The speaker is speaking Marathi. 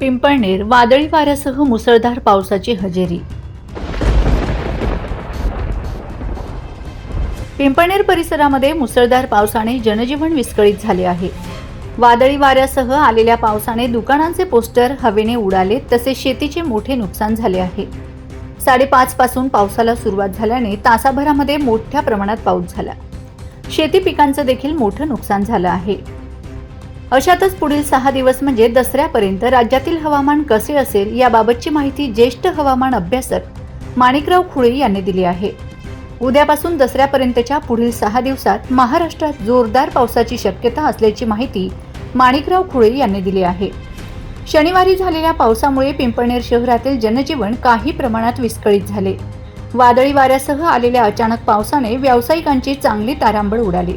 पिंपळनेर वादळी वाऱ्यासह मुसळधार पावसाची हजेरी. पिंपळनेर परिसरामध्ये मुसळधार पावसाने जनजीवन विस्कळीत झाले आहे. वादळी वाऱ्यासह आलेल्या पावसाने दुकानांचे पोस्टर हवेने उडाले तसेच शेतीचे मोठे नुकसान झाले आहे. साडेपाच पासून पावसाला सुरुवात झाल्याने तासाभरामध्ये मोठ्या प्रमाणात पाऊस झाला. शेती पिकांचं देखील मोठं नुकसान झालं आहे. अशातच पुढील सहा दिवस म्हणजे दसऱ्यापर्यंत राज्यातील हवामान कसे असेल याबाबतची माहिती ज्येष्ठ हवामान अभ्यासक माणिकराव खुळे यांनी दिली आहे. उद्यापासून दसऱ्यापर्यंतच्या पुढील सहा दिवसात महाराष्ट्रात जोरदार पावसाची शक्यता असल्याची माहिती माणिकराव खुळे यांनी दिली आहे. शनिवारी झालेल्या पावसामुळे पिंपळनेर शहरातील जनजीवन काही प्रमाणात विस्कळीत झाले. वादळी वाऱ्यासह आलेल्या अचानक पावसाने व्यावसायिकांची चांगली तारांबळ उडाली.